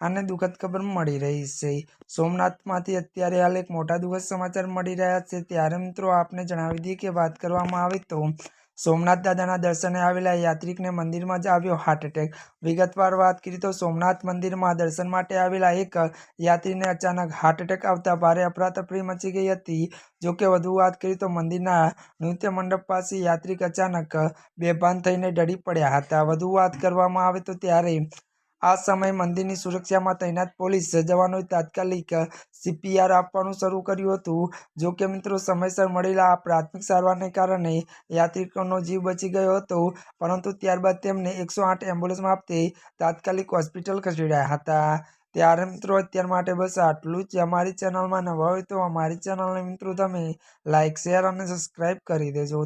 અને દુઃખદ ખબર મળી રહી છે. સોમનાથમાંથી અત્યારે હાલ એક મોટા દુઃખદ સમાચાર મળી રહ્યા છે. ત્યારે મિત્રો, આપને જણાવી દઈએ કે વાત કરવામાં આવે તો સોમનાથ દાદાના દર્શને આવેલા યાત્રિકને મંદિરમાં જ આવ્યો હાર્ટ એટેક વિગતવાર વાત કરી તો સોમનાથ મંદિરમાં દર્શન માટે આવેલા એક યાત્રીને અચાનક હાર્ટ એટેક આવતા ભારે અફરાતફરી મચી ગઈ હતી. જોકે વધુ વાત કરી તો મંદિરના નૃત્ય મંડપ પાસે યાત્રિક અચાનક બેભાન થઈને ડરી પડ્યા હતા. વધુ વાત કરવામાં આવે તો ત્યારે આ સમયે મંદિરની સુરક્ષામાં તૈનાત પોલીસ જવાનોએ તાત્કાલિક સીપીઆર આપવાનું શરૂ કર્યું હતું. જો કે મિત્રો, સમયસર મળેલા આ પ્રાથમિક સારવારને કારણે યાત્રિકોનો જીવ બચી ગયો હતો, પરંતુ ત્યારબાદ તેમને એકસો આઠ એમ્બ્યુલન્સમાં આપતી તાત્કાલિક હોસ્પિટલ ખસેડાયા હતા. ત્યારે મિત્રો, અત્યાર માટે બસ આટલું જ. અમારી ચેનલમાં નવા હોય તો અમારી ચેનલને મિત્રો, તમે લાઇક શેર અને સબસ્ક્રાઈબ કરી દેજો.